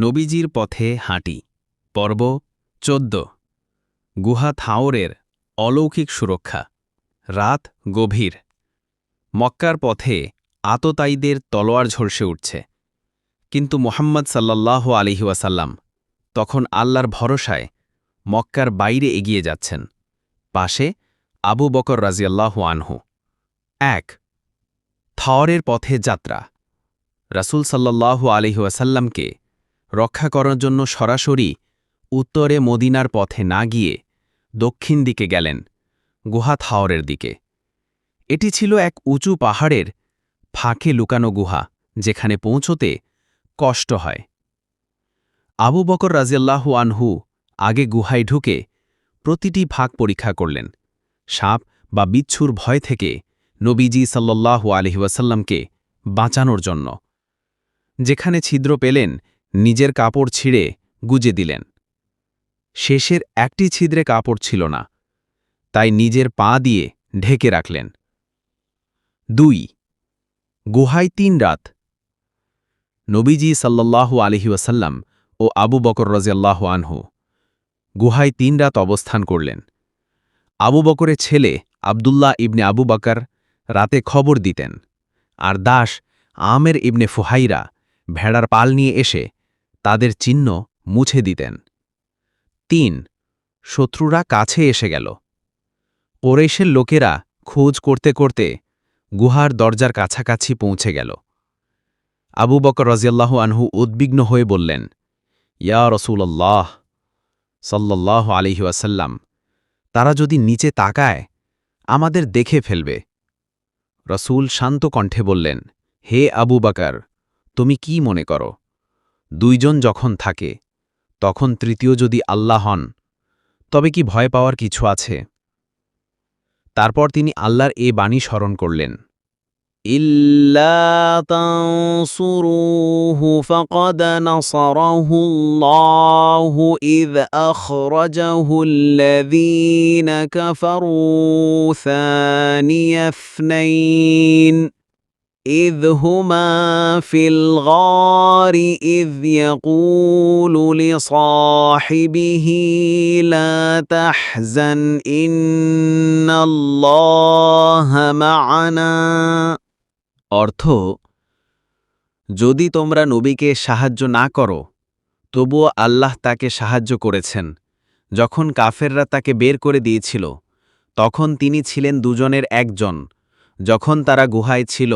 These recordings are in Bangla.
নবীজির পথে হাঁটি। পর্ব চোদ্দ। গুহা থাওরের অলৌকিক সুরক্ষা। রাত গভীর। মক্কার পথে আততায়ীদের তলোয়ার ঝলসে উঠছে। কিন্তু মোহাম্মদ সাল্লাল্লাহু আলিহাসাল্লাম তখন আল্লাহর ভরসায় মক্কার বাইরে এগিয়ে যাচ্ছেন। পাশে আবু বকর রাজিয়াল্লাহু আনহু। এক, থাওরের পথে যাত্রা। রাসূল সাল্লাল্লাহু আলিহাসাল্লামকে রক্ষা করার জন্য সরাসরি উত্তরে মদিনার পথে না গিয়ে দক্ষিণ দিকে গেলেন, গুহা থাওরের দিকে। এটি ছিল এক উঁচু পাহাড়ের ফাঁকে লুকানো গুহা, যেখানে পৌঁছতে কষ্ট হয়। আবু বকর রাজিয়াল্লাহু আনহু আগে গুহায় ঢুকে প্রতিটি ফাঁক পরীক্ষা করলেন। সাপ বা বিচ্ছুর ভয় থেকে নবীজি সাল্লাল্লাহু আলহিউসাল্লামকে বাঁচানোর জন্য। যেখানে ছিদ্র পেলেন নিজের কাপড় ছিঁড়ে গুজে দিলেন। শেষের একটি ছিদ্রে কাপড় ছিল না, তাই নিজের পা দিয়ে ঢেকে রাখলেন। দুই, গুহায় তিন রাত। নবীজি সাল্লাল্লাহু আলহি ওয়াসাল্লাম ও আবু বকর রাজিয়াল্লাহ আনহু গুহায় তিন রাত অবস্থান করলেন। আবু বকরের ছেলে আবদুল্লাহ ইবনে আবু বকর রাতে খবর দিতেন, আর দাস আমের ইবনে ফুহাইরা ভেড়ার পাল নিয়ে এসে তাদের চিহ্ন মুছে দিতেন। তিন, শত্রুরা কাছে এসে গেল। ওরেশের লোকেরা খোঁজ করতে করতে গুহার দরজার কাছাকাছি পৌঁছে গেল। আবু বকর রাজিয়াল্লাহু আনহু উদ্বিগ্ন হয়ে বললেন, ইয়া রসুল্লাহ সাল্লাহ আলিহি ওয়াসাল্লাম, তারা যদি নিচে তাকায়, আমাদের দেখে ফেলবে। রসুল শান্ত কণ্ঠে বললেন, হে আবু বাকার, তুমি কি মনে করো? দুইজন যখন থাকে, তখন তৃতীয় যদি আল্লাহ হন, তবে কি ভয় পাওয়ার কিছু আছে? তারপর তিনি আল্লাহর এ বাণী স্মরণ করলেন। ইল্লা إذ أخرجه الذين كفروا ثاني اثنين إذ هما في الغار إذ يقول لصاحبه لا تحزن إن الله معنا অর্থ যদি তোমরা নবীকে সাহায্য না করো তবুও আল্লাহ তাকে সাহায্য করেছেন যখন কাফেররা তাকে বের করে দিয়েছিল তখন তিনি ছিলেন দুজনের একজন যখন তারা গুহায় ছিল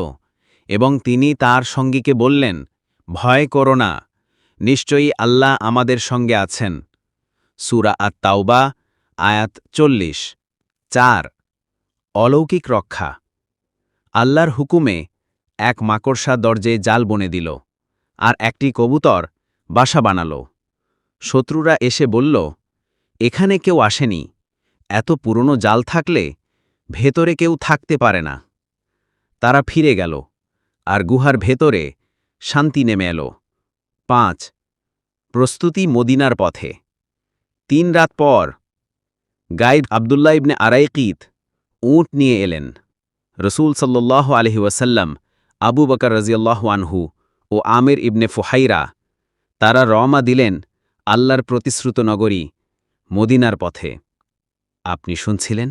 এবং তিনি তার সঙ্গীকে বললেন, ভয় করো না, নিশ্চয়ই আল্লাহ আমাদের সঙ্গে আছেন। সুরা আত তাওবা আয়াত চল্লিশ। চার, অলৌকিক রক্ষা। আল্লাহর হুকুমে এক মাকড়সা দরজে জাল বনে দিল আর একটি কবুতর বাসা বানাল। শত্রুরা এসে বলল, এখানে কেউ আসেনি, এত পুরনো জাল থাকলে ভেতরে কেউ থাকতে পারে না। তারা ফিরে গেল। আর গুহার ভেতরে শান্তি নেমে এলো। পাঁচ, প্রস্তুতি মদিনার পথে। তিন রাত পর গাইড আবদুল্লাহ ইবনে আরাইকিত উঁট নিয়ে এলেন। রসুল সাল্লাহ আলহি ওয়াসাল্লাম, আবু বকর রাজিয়াল্লাহ আনহু ও আমির ইবনে ফুহাইরা, তারা রওনা দিলেন আল্লাহর প্রতিশ্রুত নগরী মদিনার পথে। আপনি শুনছিলেন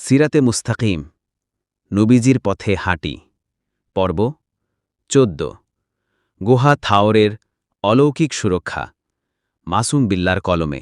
সিরাতে মুস্তাকিম, নবীজির পথে হাঁটি। পর্ব চোদ্দ। গুহা থাওরের অলৌকিক সুরক্ষা। মাসুম বিল্লার কলমে।